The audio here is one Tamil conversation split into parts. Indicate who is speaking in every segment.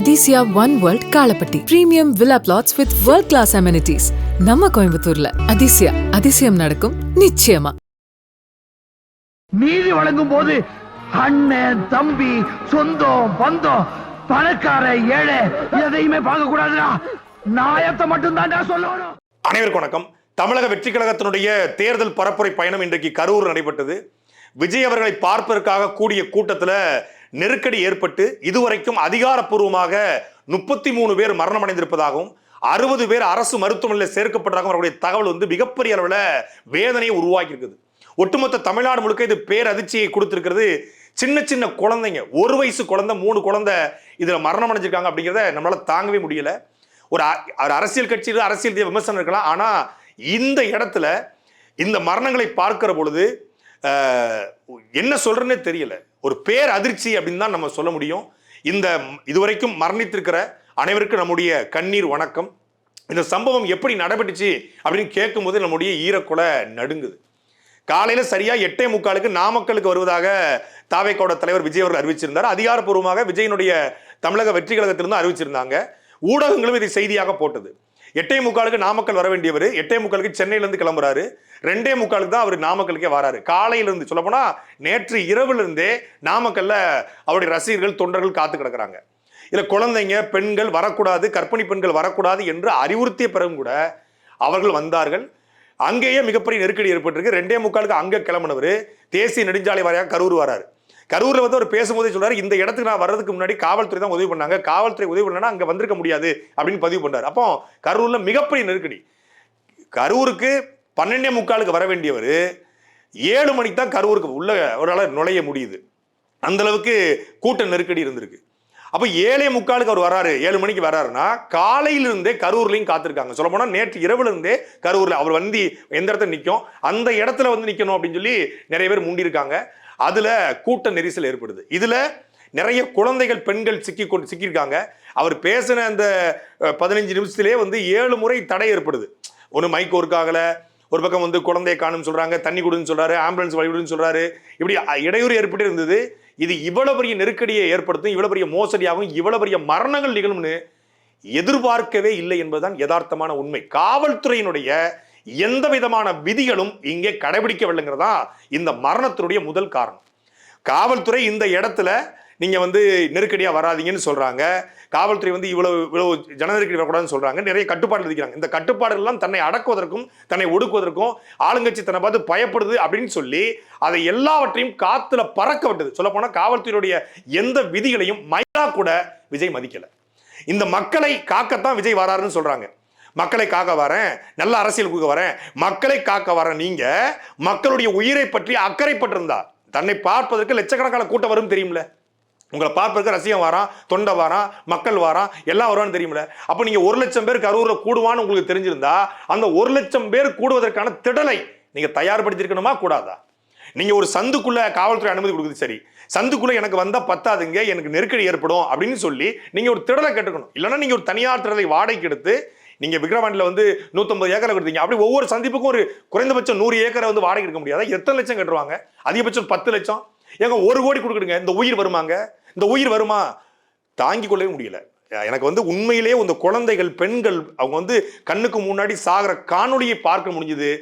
Speaker 1: Athisaya one world Kalapatti premium villa plots with world class amenities நம்ம கோயம்புத்தூர்ல. அதிசயா அதிசயம் நடக்கும் நிச்சயமா.
Speaker 2: நீதி வழங்கும் போது அண்ணன் தம்பி சொந்தம் பந்தம் பணக்கார ஏழை எதையுமே பார்க்க கூடாதுடா நாயத்தை மட்டும் தான்டா சொல்லணும்.
Speaker 3: அனைவருக்கும் வணக்கம். தமிழக வெற்றி கழகத்தினுடைய தேர்தல் பரப்புரை பயணம் இன்றைக்கு கரூர் நடைபெற்றது. விஜய் அவர்களை பார்ப்பதற்காக கூடிய கூட்டத்தில் நெருக்கடி ஏற்பட்டு இதுவரைக்கும் அதிகாரப்பூர்வமாக முப்பத்தி மூணு பேர் மரணம் அடைந்திருப்பதாகவும் அறுபது பேர் அரசு மருத்துவமனையில் சேர்க்கப்பட்டதாகவும் அவருடைய தகவல் வந்து மிகப்பெரிய அளவில் வேதனையை உருவாக்கி இருக்குது ஒட்டுமொத்த தமிழ்நாடு முழுக்க இது பேரதிர்ச்சியை கொடுத்திருக்கிறது. சின்ன சின்ன குழந்தைங்க ஒரு வயசு குழந்தை மூணு குழந்தை இதில் மரணம் அடைஞ்சிருக்காங்க அப்படிங்கிறத நம்மளால் தாங்கவே முடியல. ஒரு அ- ஒரு அரசியல் கட்சியில் அரசியல் விமர்சனம் இருக்கலாம். ஆனால் இந்த இடத்துல இந்த மரணங்களை பார்க்கிற பொழுது என்ன சொல்றேன்னே தெரியல. ஒரு பேர் அதிர்ச்சி அப்படின்னு தான் நம்ம சொல்ல முடியும். இந்த இதுவரைக்கும் மரணித்திருக்கிற அனைவருக்கும் நம்முடைய கண்ணீர் வணக்கம். இந்த சம்பவம் எப்படி நடைபெற்றுச்சு அப்படின்னு கேட்கும்போது நம்முடைய ஈரக்குலை நடுங்குது. காலையில் சரியாக எட்டே முக்காலுக்கு நாமக்கலுக்கு வருவதாக தாவேக்கோட தலைவர் விஜய் அவர்கள் அறிவிச்சிருந்தார். அதிகாரப்பூர்வமாக விஜயனுடைய தமிழக வெற்றி கழகத்திலிருந்து அறிவிச்சிருந்தாங்க. ஊடகங்களும் இதை செய்தியாக போட்டது. எட்டே முக்காலுக்கு நாமக்கல் வர வேண்டியவர் எட்டே முக்காலுக்கு சென்னையிலேருந்து கிளம்புறாரு. ரெண்டே முக்காலுக்கு தான் அவர் நாமக்கலுக்கே வராரு. காலையிலிருந்து சொல்லப்போனா நேற்று இரவுலேருந்தே நாமக்கல்ல அவருடைய ரசிகர்கள் தொண்டர்கள் காத்து கிடக்குறாங்க. இதில் குழந்தைங்க பெண்கள் வரக்கூடாது கர்ப்பிணி பெண்கள் வரக்கூடாது என்று அறிவுறுத்திய பிறகும் கூட அவர்கள் வந்தார்கள். அங்கேயே மிகப்பெரிய நெருக்கடி ஏற்பட்டிருக்கு. ரெண்டே முக்காலுக்கு அங்கே கிளம்பினவர் தேசிய நெடுஞ்சாலை வரையாக கரூர் வராரு. கரூரில் வந்து அவர் பேசும்போதே சொல்றாரு இந்த இடத்துக்கு நான் வர்றதுக்கு முன்னாடி காவல்துறை தான் உதவி பண்ணாங்க. காவல்துறை உதவி பண்ணனா அங்கே வந்திருக்க முடியாது அப்படின்னு பதிவு பண்ணுறாரு அப்போ கரூரில் மிகப்பெரிய நெருக்கடி. கரூருக்கு பன்னெண்டே முக்காலுக்கு வர வேண்டியவர் ஏழு மணிக்கு தான் கரூருக்கு உள்ள ஒரு நுழைய முடியுது. அந்தளவுக்கு கூட்ட நெருக்கடி இருந்திருக்கு. அப்போ ஏழே முக்காலுக்கு அவர் வராரு ஏழு மணிக்கு வராருன்னா காலையிலிருந்தே கரூர்லையும் காத்திருக்காங்க. சொல்ல போனால் நேற்று இரவுலேருந்தே கரூரில் அவர் வந்து எந்த இடத்துல நிற்கும் அந்த இடத்துல வந்து நிற்கணும் அப்படின்னு சொல்லி நிறைய பேர் முண்டியிருக்காங்க. அதில் கூட்ட நெரிசல் ஏற்படுது. இதில் நிறைய குழந்தைகள் பெண்கள் சிக்கி கொண்டு சிக்கியிருக்காங்க. அவர் பேசின அந்த பதினஞ்சு நிமிஷத்துலேயே வந்து ஏழு முறை தடை ஏற்படுது. ஒன்று மைக் ஒர்க் ஆகலை ஒரு பக்கம் வந்து குழந்தையை காணும்னு சொல்றாங்க தண்ணி கொடுன்னு சொல்றாரு ஆம்புலன்ஸ் வழிவிடுன்னு சொல்றாரு. இப்படி இடையூறு ஏற்பட்டு இருந்தது இது இவ்வளவு பெரிய நெருக்கடியை ஏற்படுத்தும் இவ்வளவு பெரிய மோசடியாகும் இவ்வளவு பெரிய மரணங்கள் நிகழும்னு எதிர்பார்க்கவே இல்லை என்பதுதான் யதார்த்தமான உண்மை. காவல்துறையினுடைய எந்த விதமான விதிகளும் இங்கே கடைபிடிக்கவில்லைங்கிறதா இந்த மரணத்தினுடைய முதல் காரணம். காவல்துறை இந்த இடத்துல நீங்க வந்து நெருக்கடியா வராதீங்கன்னு சொல்றாங்க. காவல்துறை வந்து இவ்வளவு இவ்வளவு ஜனநெருக்கடி வரக்கூடாதுன்னு சொல்றாங்க. நிறைய கட்டுப்பாடு விதிக்கிறாங்க. இந்த கட்டுப்பாடுகள் எல்லாம் தன்னை அடக்குவதற்கும் தன்னை ஒடுக்குவதற்கும் ஆளுங்கட்சி தன்னை பார்த்து பயப்படுது அப்படின்னு சொல்லி அதை எல்லாவற்றையும் காத்துல பறக்க விட்டது. சொல்ல போனா காவல்துறையுடைய எந்த விதிகளையும் மைனா கூட விஜய் மதிக்கல. இந்த மக்களை காக்கத்தான் விஜய் வராருன்னு சொல்றாங்க. மக்களை காக்க வரேன் நல்ல அரசியல் கொடுக்க வரேன் மக்களை காக்க வரேன் நீங்க மக்களுடைய உயிரை பற்றி அக்கறைப்பட்டிருந்தா தன்னை பார்ப்பதற்கு லட்சக்கணக்கான கூட்டம் வரும் தெரியும்ல. உங்களை பார்ப்பதற்கு ரசிகம் வாரான் தொண்டை வாரான் மக்கள் வாரான் எல்லாம் வருவான்னு தெரியுமில்ல. அப்போ நீங்கள் ஒரு லட்சம் பேர் கரூரில் கூடுவான்னு உங்களுக்கு தெரிஞ்சிருந்தா அந்த ஒரு லட்சம் பேர் கூடுவதற்கான திடலை நீங்கள் தயார்படுத்தியிருக்கணுமா? கூடாதா? நீங்கள் ஒரு சந்துக்குள்ள காவல்துறை அனுமதி கொடுக்குது சரி. சந்துக்குள்ள எனக்கு வந்தால் பத்தாதுங்க எனக்கு நெருக்கடி ஏற்படும் அப்படின்னு சொல்லி நீங்கள் ஒரு திடலை கேட்டுக்கணும். இல்லைன்னா நீங்கள் ஒரு தனியார் திடலை வாடகைக்கு எடுத்து நீங்கள் விக்ரவாண்டியில் வந்து நூற்றம்பது ஏக்கரை கொடுத்தீங்க. அப்படி ஒவ்வொரு சந்திப்புக்கும் ஒரு குறைந்தபட்சம் நூறு ஏக்கரை வந்து வாடகை எடுக்க முடியாதா. எத்தனை லட்சம் கட்டுவாங்க? அதிகபட்சம் பத்து லட்சம். ஏங்க ஒரு கோடி கொடுக்குடுங்க இந்த உயிர் வருமாங்க? இந்த உயிர் வருமா? தாங்கிக் கொள்ளவே முடியல. எனக்கு வந்து உண்மையிலேயே இந்த குழந்தைகள் பெண்கள் அவங்க வந்து கண்ணுக்கு முன்னாடி சாகிற காணொளியை பார்க்க முடிஞ்சுது.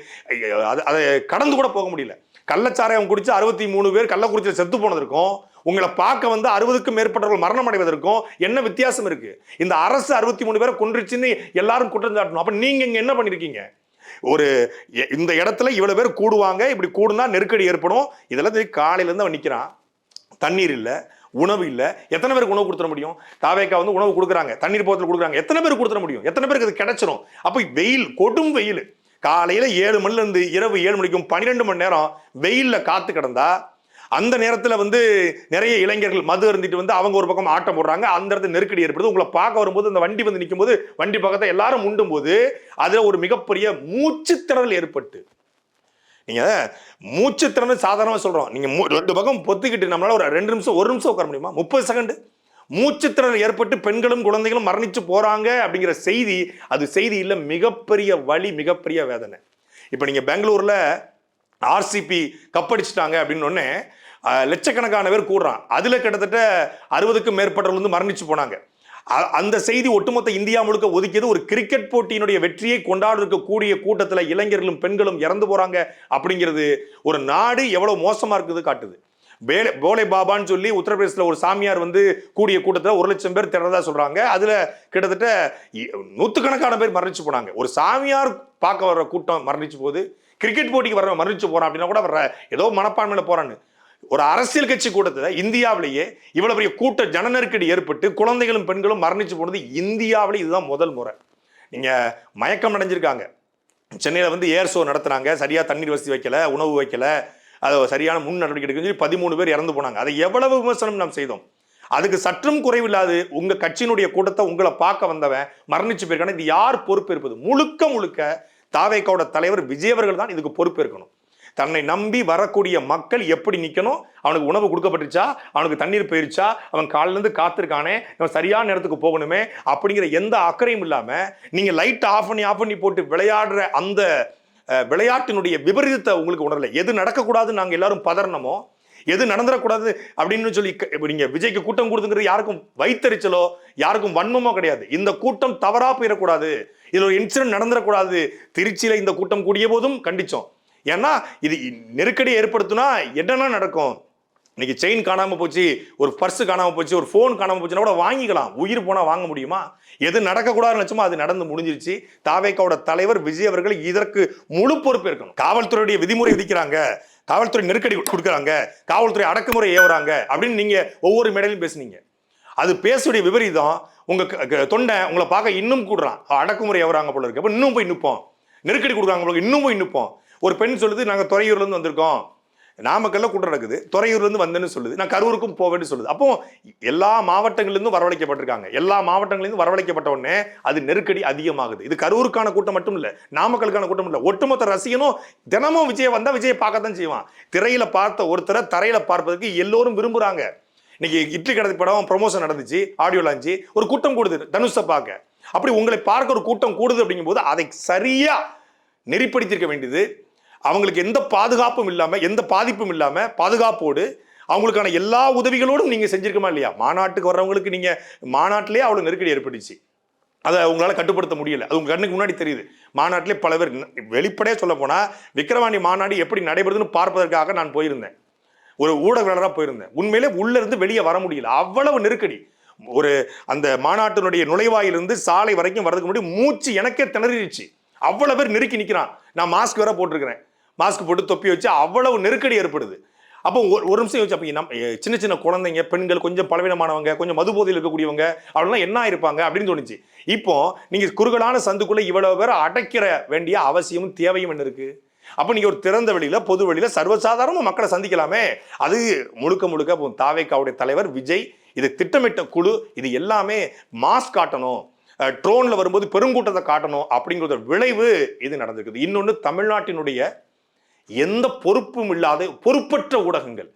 Speaker 3: அது அதை கடந்து கூட போக முடியல. கள்ளச்சாராயம் குடிச்சு அறுபத்தி மூணு பேர் கள்ளக்குறிச்சியில் செத்து போனதற்கும் உங்களை பார்க்க வந்து அறுபதுக்கும் மேற்பட்டவர்கள் மரணம் அடைவதற்கும் என்ன வித்தியாசம் இருக்கு? இந்த அரசு அறுபத்தி மூணு பேரை கொன்றுச்சுன்னு எல்லாரும் குற்றம் சாட்டணும். அப்ப நீங்க இங்க என்ன பண்ணிருக்கீங்க? ஒரு எ- இந்த இடத்துல இவ்வளவு பேர் கூடுவாங்க இப்படி கூடுனா நெருக்கடி ஏற்படும். இதெல்லாம் தெரியும் காலையில இருந்து அவன் நிக்கிறான். தண்ணீர் இல்லை. உணவு இல்லை. எத்தனை பேருக்கு உணவு கொடுத்துட முடியும்? தாவேக்கா வந்து உணவு கொடுக்குறாங்க. தண்ணீர் போத்தல் கொடுக்குறாங்க. எத்தனை பேருக்கு கொடுத்துட முடியும்? எத்தனை பேருக்கு அது கிடைச்சிரும்? அப்போ வெயில் கொடும் வெயில். காலையில் ஏழு மணிலேருந்து இரவு ஏழு மணிக்கும் பன்னிரெண்டு மணி நேரம் வெயில்ல காத்து கிடந்தா அந்த நேரத்தில் வந்து நிறைய இளைஞர்கள் மது அருந்திட்டு வந்து அவங்க ஒரு பக்கம் ஆட்டம் போடுறாங்க. அந்த இடத்துல நெருக்கடி ஏற்படுது. உங்களை பார்க்க வரும்போது அந்த வண்டி வந்து நிற்கும் போது வண்டி பக்கத்தை எல்லாரும் உண்டும் போது அதில் ஒரு மிகப்பெரிய மூச்சுத்திணறல் ஏற்பட்டு நீங்கள் மூச்சு திறமை சாதாரணமாக சொல்கிறோம் நீங்கள் மூ- ரெண்டு பக்கம் பொத்திக்கிட்டு நம்மளால் ஒரு ரெண்டு நிமிஷம் ஒரு நிமிஷம் உட்கார முடியுமா? முப்பது செகண்டு மூச்சு திறன் ஏற்பட்டு பெண்களும் குழந்தைகளும் மரணிச்சு போகிறாங்க அப்படிங்கிற செய்தி அது செய்தி இல்லை மிகப்பெரிய வழி மிகப்பெரிய வேதனை. இப்போ நீங்கள் பெங்களூரில் ஆர்சிபி கப்படிச்சிட்டாங்க அப்படின்னு உடனே லட்சக்கணக்கான பேர் கூடுறான். அதில் கிட்டத்தட்ட அறுபதுக்கும் மேற்பட்டவர்கள் வந்து மரணிச்சு போனாங்க. அந்த செய்தி ஒட்டுமொத்த இந்தியா முழுக்க ஒதுக்கியது ஒரு கிரிக்கெட் போட்டியினுடைய வெற்றியை கொண்டாட இருக்கக்கூடிய கூட்டத்தில் இளைஞர்களும் பெண்களும் இறந்து போகிறாங்க அப்படிங்கிறது ஒரு நாடு எவ்வளோ மோசமாக இருக்குது காட்டுது. பேலே போலே பாபான்னு சொல்லி உத்தரப்பிரதேசத்தில் ஒரு சாமியார் வந்து கூடிய கூட்டத்தில் ஒரு லட்சம் பேர் திறந்ததாக சொல்கிறாங்க அதில் கிட்டத்தட்ட நூற்றுக்கணக்கான பேர் மரணிச்சு போனாங்க. ஒரு சாமியார் பார்க்க வர்ற கூட்டம் மரணிச்சு போகுது. கிரிக்கெட் போட்டிக்கு வர மரணிச்சு போகிறான் அப்படின்னா கூட வர்ற ஏதோ மனப்பான்மையில் போகிறான்னு ஒரு அரசியல் கட்சி கூட்டத்தில் இந்தியாவிலேயே இவ்வளவு பெரிய கூட்ட ஜன நெருக்கடி ஏற்பட்டு குழந்தைகளும் பெண்களும் மரணிச்சு போனது இந்தியாவிலே இதுதான் முதல் முறை. நீங்கள் மயக்கம் அடைஞ்சிருக்காங்க. சென்னையில் வந்து ஏர் ஷோ நடத்துனாங்க. சரியாக தண்ணீர் வசதி வைக்கல உணவு வைக்கல அது சரியான முன் நடவடிக்கை எடுக்கணும்னு சொல்லி பதிமூணு பேர் இறந்து போனாங்க. அதை எவ்வளவு விமர்சனம் நாம் செய்தோம்? அதுக்கு சற்றும் குறைவில்லாது உங்கள் கட்சியினுடைய கூட்டத்தை உங்களை பார்க்க வந்தவன் மரணிச்சு போயிருக்கான இது யார் பொறுப்பேற்பது? முழுக்க முழுக்க தாவேக்காவோட தலைவர் விஜயவர்கள் தான் இதுக்கு பொறுப்பு இருக்கணும் தன்னை நம்பி வரக்கூடிய மக்கள் எப்படி நிற்கணும் அவனுக்கு உணவு கொடுக்கப்பட்டுச்சா அவனுக்கு தண்ணீர் போயிருச்சா? அவன் காலிலேருந்து காத்திருக்கானே? இவன் சரியான நேரத்துக்கு போகணுமே? அப்படிங்கிற எந்த அக்கறையும் இல்லாமல் நீங்கள் லைட் ஆஃப் பண்ணி ஆஃப் பண்ணி போட்டு விளையாடுற அந்த விளையாட்டினுடைய விபரீதத்தை உங்களுக்கு உணரல. எது நடக்கக்கூடாதுன்னு நாங்கள் எல்லாரும் பதறணுமோ? எது நடந்துடக்கூடாது அப்படின்னு சொல்லி க- விஜய்க்கு கூட்டம் கொடுத்துங்கிறது யாருக்கும் வைத்தறிச்சலோ யாருக்கும் வன்மமோ கிடையாது. இந்த கூட்டம் தவறாக போயிடக்கூடாது. இதில் ஒரு இன்சிடென்ட் நடந்துடக்கூடாது. திருச்சியில் இந்த கூட்டம் கூடிய போதும் கண்டித்தோம் ஏன்னா இது நெருக்கடி ஏற்படுத்தினா என்னென்ன நடக்கும்? இன்னைக்கு செயின் காணாமல் போச்சு ஒரு பர்ஸ் காணாமல் போச்சு ஒரு ஃபோன் காணாமல் போச்சுன்னா கூட வாங்கிக்கலாம். உயிர் போனால் வாங்க முடியுமா? எது நடக்கக்கூடாதுன்னு நினைச்சோமோ அது நடந்து முடிஞ்சிருச்சு. தாவேக்காவோட தலைவர் விஜய் அவர்கள் இதற்கு முழு பொறுப்பு இருக்கணும். காவல்துறையுடைய விதிமுறை விதிக்கிறாங்க. காவல்துறை நெருக்கடி கொடுக்குறாங்க. காவல்துறை அடக்குமுறை ஏவுறாங்க அப்படின்னு நீங்கள் ஒவ்வொரு மேடையிலும் பேசுனீங்க. அது பேசுடைய விபரீதம். உங்கள் க- க- தொண்டை உங்களை பார்க்க இன்னும் கூடுறான். அடக்குமுறை ஏவுறாங்க போல இருக்கு. அப்போ இன்னும் போய் நிற்போம் நெருக்கடி கொடுக்குறாங்க போல இன்னும் போய் நிற்போம் ஒரு பெண் சொல்லுது நாங்கள் துறையூர்லேருந்து வந்திருக்கோம். நாமக்கல்ல கூட்டம் நடக்குது. துறையூர்லேருந்து வந்தேன்னு சொல்லுது. நான் கரூருக்கும் போவேன்னு சொல்லுது. அப்போ எல்லா மாவட்டங்களிலிருந்தும் வரவழைக்கப்பட்டிருக்காங்க. எல்லா மாவட்டங்கள்லேருந்து வரவழைக்கப்பட்ட உடனே அது நெருக்கடி அதிகமாகுது. இது கரூருக்கான கூட்டம் மட்டும் இல்லை நாமக்கலுக்கான கூட்டம் இல்லை. ஒட்டுமொத்த ரசிகனும் தினமும் விஜய் வந்தால் விஜயை பார்க்கத்தான் செய்வான். திரையில பார்த்த ஒருத்தரை தரையில பார்ப்பதற்கு எல்லோரும் விரும்புகிறாங்க இன்னைக்கு இட்லி கடை படம் ப்ரொமோஷன் நடந்துச்சு ஆடியோ லான்ச்சு ஒரு கூட்டம் கூடுது தனுஷை பார்க்க. அப்படி உங்களை பார்க்க ஒரு கூட்டம் கூடுது அப்படிங்கும்போது அதை சரியாக நெறிப்படுத்தியிருக்க வேண்டியது அவங்களுக்கு எந்த பாதுகாப்பும் இல்லாமல் எந்த பாதிப்பும் இல்லாமல் பாதுகாப்போடு அவங்களுக்கான எல்லா உதவிகளோடும் நீங்கள் செஞ்சிருக்கமா இல்லையா? மாநாட்டுக்கு வர்றவங்களுக்கு நீங்கள் மாநாட்டிலே அவ்வளோ நெருக்கடி ஏற்பட்டுச்சு. அதை அவங்களால கட்டுப்படுத்த முடியல. அது உங்கள் கண்ணுக்கு முன்னாடி தெரியுது. மாநாட்டிலே பல பேர் வெளிப்படையாக சொல்ல போனால் விக்கிரவாணி மாநாடு எப்படி நடைபெறுதுன்னு பார்ப்பதற்காக நான் போயிருந்தேன். ஒரு ஊடகவியலராக போயிருந்தேன். உண்மையிலே உள்ளேருந்து வெளியே வர முடியல. அவ்வளவு நெருக்கடி. ஒரு அந்த மாநாட்டினுடைய நுழைவாயிலிருந்து சாலை வரைக்கும் வரதுக்கு முன்னாடி மூச்சு எனக்கே திணறிடுச்சு. அவ்வளோ பேர் நெருக்கி நிற்கிறான் நான் மாஸ்க் வேற போட்டிருக்கிறேன். மாஸ்க் போட்டு தொப்பி வச்சு அவ்வளவு நெருக்கடி ஏற்படுது. அப்போ ஒரு ஒரு நிமிஷம் யோசிச்சு அப்போ நம்ம சின்ன சின்ன குழந்தைங்க பெண்கள் கொஞ்சம் பலவீனமானவங்க கொஞ்சம் மது போதையில் இருக்கக்கூடியவங்க அவங்களாம் என்ன இருப்பாங்க அப்படின்னு தோணுச்சு. இப்போ நீங்கள் குறுகலான சந்துக்குள்ளே இவ்வளோ பேர் அடைக்கிற வேண்டிய அவசியமும் தேவையும் என்ன இருக்குது அப்போ நீங்கள் ஒரு திறந்த வழியில் பொது வெளியில சர்வசாதாரணமாக மக்களை சந்திக்கலாமே. அது முழுக்க முழுக்க இப்போ தாவேக்காவுடைய தலைவர் விஜய் இது திட்டமிட்ட குழு இது எல்லாமே மாஸ் காட்டணும். ட்ரோனில் வரும்போது பெருங்கூட்டத்தை காட்டணும் அப்படிங்கிற விளைவு இது நடந்திருக்குது. இன்னொன்று தமிழ்நாட்டினுடைய எந்த பொறுப்பும் இல்லாத பொறுப்பற்ற ஊடகங்கள்.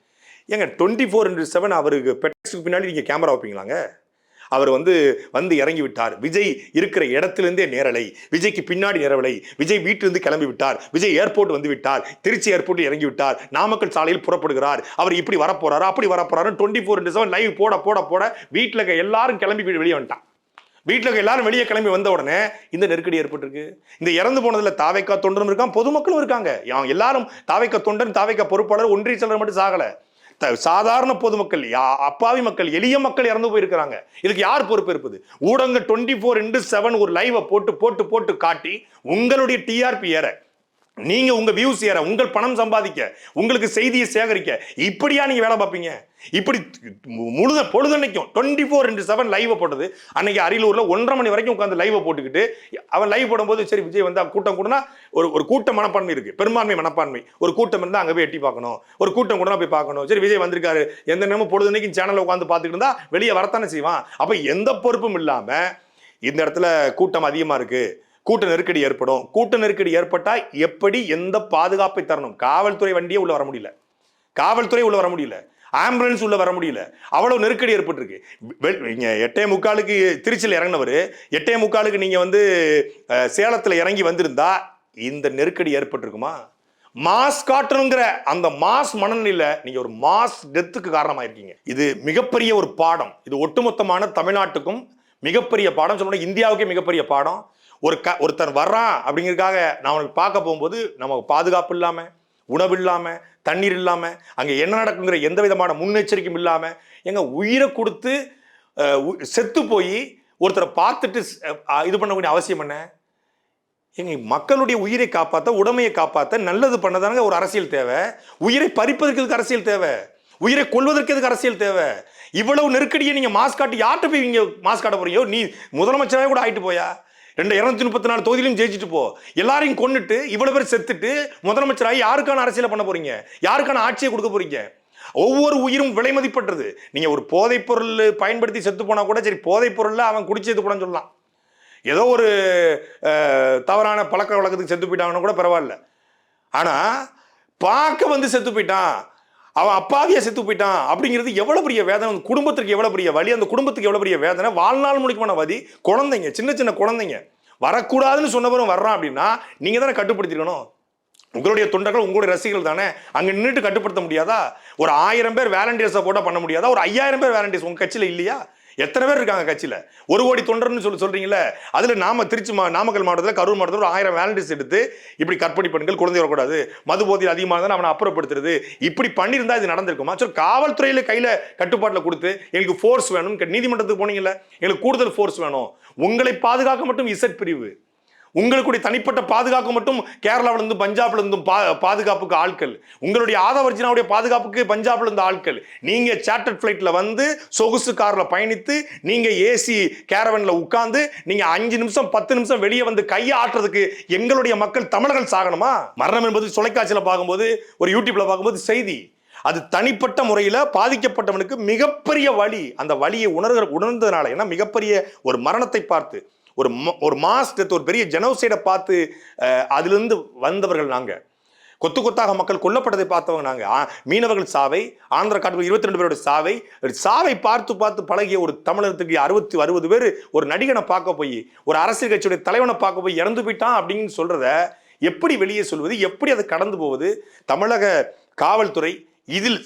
Speaker 3: ஏங்க டுவெண்ட்டி ஃபோர் இன்டு செவன் அவருக்கு பெட்ஸ்க்கு பின்னாடி நீங்கள் கேமரா வைப்பீங்களாங்க? அவர் வந்து வந்து இறங்கி விட்டார் விஜய் இருக்கிற இடத்துலேருந்தே நேரலை. விஜய்க்கு பின்னாடி நேரலை. விஜய் வீட்டிலிருந்து கிளம்பி விட்டார் விஜய் ஏர்போர்ட் வந்து விட்டார் திருச்சி ஏர்போர்ட் இறங்கி விட்டார் நாமக்கல் சாலையில் புறப்படுகிறார். அவர் இப்படி வரப்போறாரு? அப்படி வரப்போறாரு twenty four into seven live போட போட போட வீட்டில் இருக்க எல்லாரும் கிளம்பி வெளியே வந்துட்டான். வீட்டில் இருக்க எல்லாரும் வெளியே கிளம்பி வந்த உடனே இந்த நெருக்கடி ஏற்பட்டிருக்கு. இந்த இறந்து போனதில் தாவைக்கா தொண்டரும் இருக்கான் பொதுமக்களும் இருக்காங்க. எல்லாரும் தாவைக்கா தொண்டன் தாவைக்கா பொறுப்பாளர் ஒன்றிய செயலர் மட்டும் சாகலை. த- சாதாரண பொதுமக்கள் யா- அப்பாவி மக்கள் எளிய மக்கள் இறந்து போயிருக்கிறாங்க. இதுக்கு யார் பொறுப்பு இருப்பது? ஊடகங்கள் டுவெண்ட்டி ஃபோர் இன்டு செவன் ஒரு லைவை போட்டு போட்டு போட்டு காட்டி உங்களுடைய டிஆர்பி ஏற. நீங்க உங்க வியூஸ் ஏற உங்கள் பணம் சம்பாதிக்க உங்களுக்கு செய்தியை சேகரிக்க இப்படியா நீங்க வேலை பார்ப்பீங்க? இப்படி முழுத பொழுதன்னைக்கும் twenty four into seven live போட்டது. அன்னைக்கு அரியலூர்ல ஒன்றரை மணி வரைக்கும் உட்காந்து லைவ் போட்டுக்கிட்டு அவன் லைவ் போடும்போது சரி விஜய் வந்து கூட்டம் கூடனா ஒரு ஒரு கூட்ட மனப்பான்மை இருக்கு. பெரும்பான்மை மனப்பான்மை. ஒரு கூட்டம் இருந்தா அங்கே போய் எட்டி பார்க்கணும். ஒரு கூட்டம் கூட போய் பார்க்கணும். சரி விஜய் வந்திருக்காரு. எந்த நேரமும் பொழுதன்னைக்கும் சேனல்ல உட்காந்து பார்த்துக்கிட்டு இருந்தா வெளியே வரத்தானே செய்வான். அப்ப எந்த பொறுப்பும் இல்லாம இந்த இடத்துல கூட்டம் அதிகமா இருக்கு. கூட்ட நெருக்கடி ஏற்படும். கூட்ட நெருக்கடி ஏற்பட்டால் எப்படி எந்த பாதுகாப்பை தரணும்? காவல்துறை வண்டியே உள்ள வர முடியல. காவல்துறை உள்ள வர முடியல. ஆம்புலன்ஸ் உள்ள வர முடியல. அவ்வளவு நெருக்கடி ஏற்பட்டிருக்கு. வெ- எட்டே முக்காலுக்கு திருச்சியில் இறங்கினவர் எட்டே முக்காலுக்கு நீங்க வந்து சேலத்தில் இறங்கி வந்திருந்தா இந்த நெருக்கடி ஏற்பட்டிருக்குமா? மாஸ் காட்டணுங்கிற அந்த மாஸ் மனநிலையில நீங்க ஒரு மாஸ் டெத்துக்கு காரணமாயிருக்கீங்க. இது மிகப்பெரிய ஒரு பாடம். இது ஒட்டுமொத்தமான தமிழ்நாட்டுக்கும் மிகப்பெரிய பாடம். சொல்லணும் இந்தியாவுக்கே மிகப்பெரிய பாடம். ஒரு க ஒருத்தர் வர்றான் அப்படிங்கிறதுக்காக நான் அவனுக்கு பார்க்க போகும்போது நமக்கு பாதுகாப்பு இல்லாமல் உணவு இல்லாமல் தண்ணீர் இல்லாமல் அங்கே என்ன நடக்குங்கிற எந்த விதமான முன்னெச்சரிக்கையும் இல்லாமல் எங்கள் உயிரை கொடுத்து உ- செத்து போய் ஒருத்தரை பார்த்துட்டு இது பண்ணக்கூடிய அவசியம் என்ன? எங்கள் மக்களுடைய உயிரை காப்பாற்ற உடமையை காப்பாற்ற நல்லது பண்ணதானுங்க ஒரு அரசியல் தேவை. உயிரை பறிப்பதற்கு எதுக்கு அரசியல் தேவை? உயிரை கொள்வதற்கு எதுக்கு அரசியல் தேவை? இவ்வளவு நெருக்கடியை நீங்கள் மாஸ்க் காட்டி யார்கிட்ட போய் இங்கே மாஸ்க் காட்ட நீ முதலமைச்சராக கூட ஆகிட்டு போயா? ரெண்டு இருநூத்தி முப்பத்தி நாலு தொகுதியிலும் ஜெயிச்சுட்டு போ. எல்லாரையும் கொண்டுட்டு இவ்வளோ பேர் செத்துட்டு முதலமைச்சராகி யாருக்கான அரசியலை பண்ண போறீங்க? யாருக்கான ஆட்சியை கொடுக்க போறீங்க? ஒவ்வொரு உயிரும் விலை மதிப்பற்றது. நீங்க ஒரு போதைப் பொருள் பயன்படுத்தி செத்து போனா கூட சரி போதைப் பொருள்ல அவன் குடிச்சது கூட சொல்லலாம். ஏதோ ஒரு தவறான பழக்க வழக்கத்துக்கு செத்து போயிட்டாங்கன்னு கூட பரவாயில்ல. ஆனா பார்க்க வந்து செத்து போயிட்டான். அவன் அப்பாவியை செத்து போயிட்டான் அப்படிங்கிறது எவ்வளோ பெரிய வேதனை? அந்த குடும்பத்திற்கு எவ்வளோ பெரிய வலி? அந்த குடும்பத்துக்கு எவ்வளோ பெரிய வேதனை? வாழ்நாள் முடிக்குமான வதி குழந்தைங்க சின்ன சின்ன குழந்தைங்க. வரக்கூடாதுன்னு சொன்னவரும் வர்றான் அப்படின்னா நீங்கள் தானே கட்டுப்படுத்திருக்கணும்? உங்களுடைய தொண்டர்கள் உங்களுடைய ரசிகர்கள் தானே? அங்கே நின்றுட்டு கட்டுப்படுத்த முடியாதா? ஒரு ஆயிரம் பேர் வேலண்டியர்ஸை போட்டால் பண்ண முடியாதா? ஒரு ஐயாயிரம் பேர் வேலண்டியர்ஸ் உங்கள் கட்சியில் இல்லையா? எத்தனை பேர் இருக்காங்க கட்சியில்? ஒரு கோடி தொண்டர்னு சொல்லி சொல்கிறீங்களே அதில் நாம திருச்சி மா நாமக்கல் மாவட்டத்தில் கரூர் மாவட்டத்தில் ஒரு ஆயிரம் வேலண்டிஸ் எடுத்து இப்படி கற்பனை பெண்கள் குழந்தை வரக்கூடாது மது போதையில் அதிகமாக இருந்தால் அவனை அப்புறப்படுத்துறது இப்படி பண்ணியிருந்தா இது நடந்திருக்குமா? சரி காவல்துறையில் கையில் கட்டுப்பாட்டில் கொடுத்து எங்களுக்கு ஃபோர்ஸ் வேணும் நீதிமன்றத்துக்கு போனீங்கல்ல எங்களுக்கு கூடுதல் ஃபோர்ஸ் வேணும். உங்களை பாதுகாக்க மட்டும் இசட் பிரிவு. உங்களுக்குடைய தனிப்பட்ட பாதுகாப்பு மட்டும் கேரளாவிலிருந்து பஞ்சாப்லேருந்தும் பா பாதுகாப்புக்கு ஆட்கள். உங்களுடைய ஆதவர்ஜினாவுடைய பாதுகாப்புக்கு பஞ்சாப்ல இருந்து ஆட்கள். நீங்கள் சார்ட்டர் ஃப்ளைட்டில் வந்து சொகுசு காரில் பயணித்து நீங்கள் ஏசி கேரவனில் உட்காந்து நீங்கள் அஞ்சு நிமிஷம் பத்து நிமிஷம் வெளியே வந்து கையை ஆட்டுறதுக்கு எங்களுடைய மக்கள் தமிழர்கள் சாகணுமா? மரணம் என்பது தொலைக்காட்சியில் பார்க்கும்போது ஒரு யூடியூப்பில் பார்க்கும்போது செய்தி. அது தனிப்பட்ட முறையில் பாதிக்கப்பட்டவனுக்கு மிகப்பெரிய வழி அந்த வழியை உணர்கிற உணர்ந்ததுனால ஏன்னா மிகப்பெரிய ஒரு மரணத்தை பார்த்து. ஒரு ஒரு மாஸ் டெத் ஒரு பெரிய ஜெனோசைடை பார்த்து அதிலிருந்து வந்தவர்கள் நாங்கள் கொத்து கொத்தாக மக்கள் கொல்லப்பட்டதை பார்த்தவங்க நாங்கள் மீனவர்கள் சாவை ஆந்திர காட்டு இருபத்தி ரெண்டு பேரோட சாவை சாவை பார்த்து பார்த்து பழகிய ஒரு தமிழகத்துக்கு அறுபத்தி அறுபது பேர் ஒரு நடிகனை பார்க்க போய் ஒரு அரசியல் கட்சியுடைய தலைவனை பார்க்க போய் இறந்து போயிட்டான் அப்படின்னு சொல்கிறத எப்படி வெளியே சொல்வது எப்படி அதை கடந்து போவது? தமிழக காவல்துறை இதில்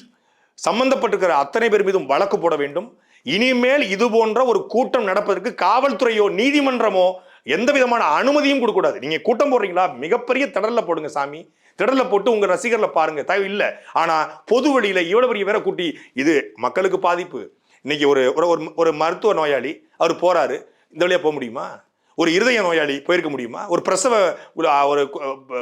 Speaker 3: சம்பந்தப்பட்டிருக்கிற அத்தனை பேர் மீதும் வழக்கு போட வேண்டும். இனிமேல் இது போன்ற ஒரு கூட்டம் நடப்பதற்கு காவல்துறையோ நீதிமன்றமோ எந்த விதமான அனுமதியும் கொடுக்கக்கூடாது நீங்க கூட்டம் போடுறீங்களா? மிகப்பெரிய திடல்ல போடுங்க சாமி. திடல்ல போட்டு உங்க ரசிகர்ல பாருங்க. தயவு இல்லை. ஆனா பொது வழியில இவ்வளவு பெரிய பேரை கூட்டி இது மக்களுக்கு பாதிப்பு. இன்னைக்கு ஒரு ஒரு ஒரு- ஒரு மருத்துவ நோயாளி அவர் போறாரு. இந்த வழியா போக முடியுமா? ஒரு இருதய நோயாளி போயிருக்க முடியுமா? ஒரு பிரசவ ஒரு ஒரு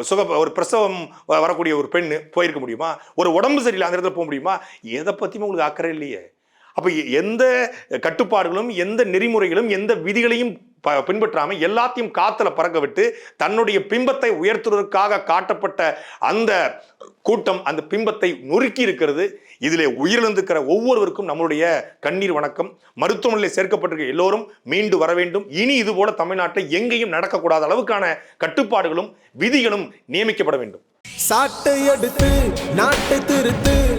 Speaker 3: சுக ஒரு பிரசவம் வரக்கூடிய ஒரு பெண்ணு போயிருக்க முடியுமா? ஒரு உடம்பு சரியில்லை அந்த இடத்துல போக முடியுமா? எதை பத்தியுமே உங்களுக்கு அக்கறை இல்லையே. அப்போ எந்த கட்டுப்பாடுகளும் எந்த நெறிமுறைகளும் எந்த விதிகளையும் ப- பின்பற்றாமல் எல்லாத்தையும் காத்துல பறக்க விட்டு தன்னுடைய பிம்பத்தை உயர்த்துவதற்காக காட்டப்பட்ட அந்த கூட்டம் அந்த பிம்பத்தை நொறுக்கி இருக்கிறது. இதில் உயிரிழந்திருக்கிற ஒவ்வொருவருக்கும் நம்மளுடைய கண்ணீர் வணக்கம். மருத்துவமனையில் சேர்க்கப்பட்டிருக்க எல்லோரும் மீண்டு வர வேண்டும். இனி இது போல தமிழ்நாட்டில் எங்கேயும் நடக்கக்கூடாத அளவுக்கான கட்டுப்பாடுகளும் விதிகளும் நியமிக்கப்பட வேண்டும்.
Speaker 4: சாட்டை எடுத்து நாட்டை திருத்து